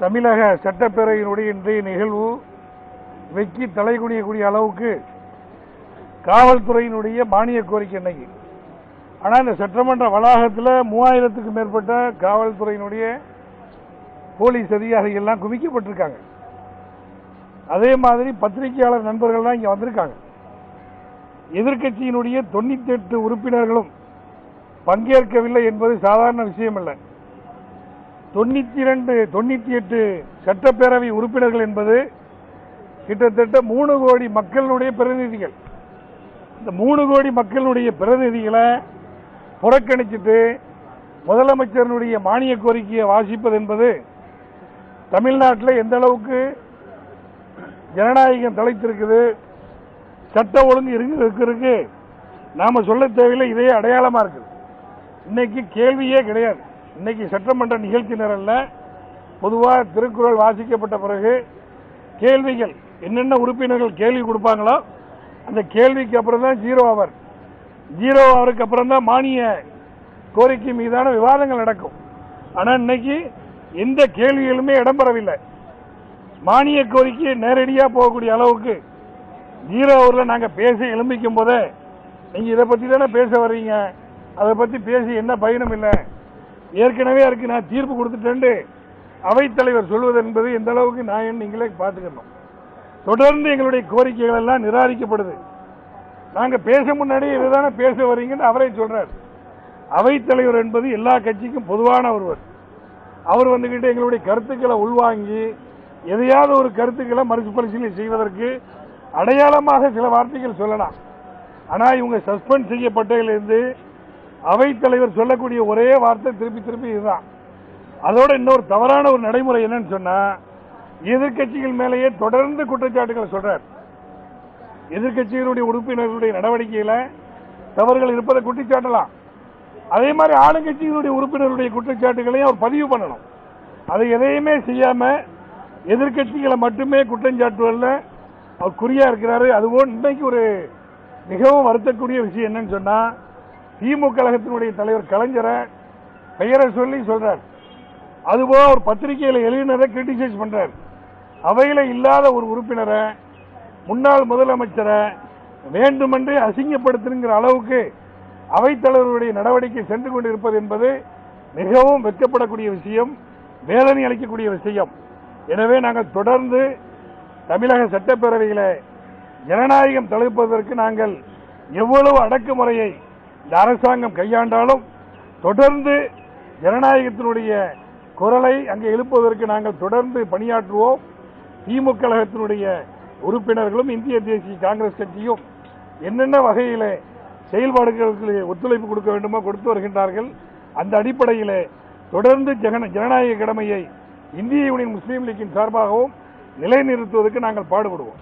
தமிழக சட்டப்பேரவையினுடைய இன்றைய நிகழ்வு வெக்கி தலை குனியக்கூடிய அளவுக்கு காவல்துறையினுடைய மானிய கோரிக்கை இன்னைக்கு. ஆனால் இந்த சட்டமன்ற வளாகத்தில் மூவாயிரத்துக்கு மேற்பட்ட காவல்துறையினுடைய போலீஸ் அதிகாரிகள் எல்லாம் குவிக்கப்பட்டிருக்காங்க. அதே மாதிரி பத்திரிகையாளர் நண்பர்கள்லாம் இங்கே வந்திருக்காங்க. எதிர்க்கட்சியினுடைய தொண்ணூத்தி எட்டு உறுப்பினர்களும் பங்கேற்கவில்லை என்பது சாதாரண விஷயம் இல்லை தொண்ணூத்தி இரண்டு தொண்ணூத்தி எட்டு சட்டப்பேரவை உறுப்பினர்கள் என்பது கிட்டத்தட்ட மூணு கோடி மக்களுடைய பிரதிநிதிகள். இந்த மூணு கோடி மக்களுடைய பிரதிநிதிகளை புறக்கணிச்சிட்டு முதலமைச்சருடைய மானிய கோரிக்கையை வாசிப்பது என்பது தமிழ்நாட்டில் எந்த அளவுக்கு ஜனநாயகம் தலைத்திருக்குது சட்ட ஒழுங்கு இருங்க இருக்கு நாம சொல்ல தேவையில்லை இதே அடையாளமா இருக்குது. இன்னைக்கு கேள்வியே கிடையாது. இன்னைக்கு சட்டமன்ற நிகழ்ச்சி நிரலில் பொதுவாக திருக்குறள் வாசிக்கப்பட்ட பிறகு கேள்விகள் என்னென்ன உறுப்பினர்கள் கேள்வி கொடுப்பாங்களோ அந்த கேள்விக்கு அப்புறம் தான் ஜீரோ அவர் ஜீரோ அவருக்கு அப்புறம் தான் மானிய கோரிக்கை மீதான விவாதங்கள் நடக்கும். ஆனால் இன்னைக்கு எந்த கேள்விகளுமே இடம்பெறவில்லை. மானிய கோரிக்கை நேரடியாக போகக்கூடிய அளவுக்கு ஜீரோ அவரில் நாங்கள் பேச எழும்பிக்கும் போதே நீங்கள் இதை பற்றி தானே பேச வர்றீங்க? அதை பற்றி பேசி என்ன பயனும் இல்லை? ஏற்கனவே அதுக்கு நான் தீர்ப்பு கொடுத்துட்டேன் அவைத்தலைவர் சொல்வது என்பது எந்த அளவுக்கு நான் நீங்களே பார்த்துக்கணும். தொடர்ந்து எங்களுடைய கோரிக்கைகள் எல்லாம் நிராகரிக்கப்படுது. நாங்கள் பேச முன்னாடி இதுதானே பேச வரீங்கன்னு அவரே சொல்றார். அவைத்தலைவர் என்பது எல்லா கட்சிக்கும் பொதுவான ஒருவர். அவர் வந்துகிட்டு எங்களுடைய கருத்துக்களை உள்வாங்கி எதையாவது ஒரு கருத்துக்களை மறுபரிசீலனை செய்வதற்கு அடையாளமாக சில வார்த்தைகள் சொல்லலாம். ஆனால் இவங்க சஸ்பெண்ட் செய்யப்பட்டதிலிருந்து அவைத்தலைவர் சொல்லக்கூடிய ஒரே வார்த்தை திருப்பி திருப்பி இதுதான். அதோட இன்னொரு தவறான ஒரு நடைமுறை என்னன்னு சொன்னா எதிர்க்கட்சிகள் மேலேயே தொடர்ந்து குற்றச்சாட்டுகளை சொல்றார். எதிர்க்கட்சிகளுடைய உறுப்பினர்களுடைய நடவடிக்கையில தவறுகள் இருப்பதை குற்றச்சாட்டலாம் அதே மாதிரி ஆளுங்கட்சிகளுடைய உறுப்பினர்களுடைய குற்றச்சாட்டுகளையும் அவர் பதிவு பண்ணணும். அதை எதையுமே செய்யாம எதிர்க்கட்சிகளை மட்டுமே குற்றஞ்சாட்டுவதில் அவர் குறியா இருக்கிறாரு. அதுபோல் இன்னைக்கு ஒரு மிகவும் வருத்தக்கூடிய விஷயம் என்னன்னு சொன்னா திமுக கழகத்தினுடைய தலைவர் கலைஞரை பெயரை சொல்லி சொல்றார். அதுபோல ஒரு பத்திரிகையில் எழுதினரை கிரிட்டிசைஸ் பண்றார். அவையில் இல்லாத ஒரு உறுப்பினரை முன்னாள் முதலமைச்சரை வேண்டுமென்றே அசிங்கப்படுத்துங்கிற அளவுக்கு அவைத்தலைவருடைய நடவடிக்கை சென்று கொண்டிருப்பது என்பது மிகவும் வெட்கப்படக்கூடிய விஷயம் வேதனை அளிக்கக்கூடிய விஷயம். எனவே நாங்கள் தொடர்ந்து தமிழக சட்டப்பேரவையில் ஜனநாயகம் தழுப்பதற்கு நாங்கள் எவ்வளவு அடக்குமுறையை இந்த அரசாங்கம் கையாண்டாலும் தொடர்ந்து ஜனநாயகத்தினுடைய குரலை அங்கே எழுப்புவதற்கு நாங்கள் தொடர்ந்து பணியாற்றுவோம். திமுக கழகத்தினுடைய உறுப்பினர்களும் இந்திய தேசிய காங்கிரஸ் கட்சியும் என்னென்ன வகையில் செயல்பாடுகளுக்கு ஒத்துழைப்பு கொடுக்க வேண்டுமோ கொடுத்து வருகின்றார்கள். அந்த அடிப்படையில் தொடர்ந்து ஜன- ஜனநாயக கடமையை இந்திய யூனியன் முஸ்லீம் லீக்கின் சார்பாகவும் நிலைநிறுத்துவதற்கு நாங்கள் பாடுபடுவோம்.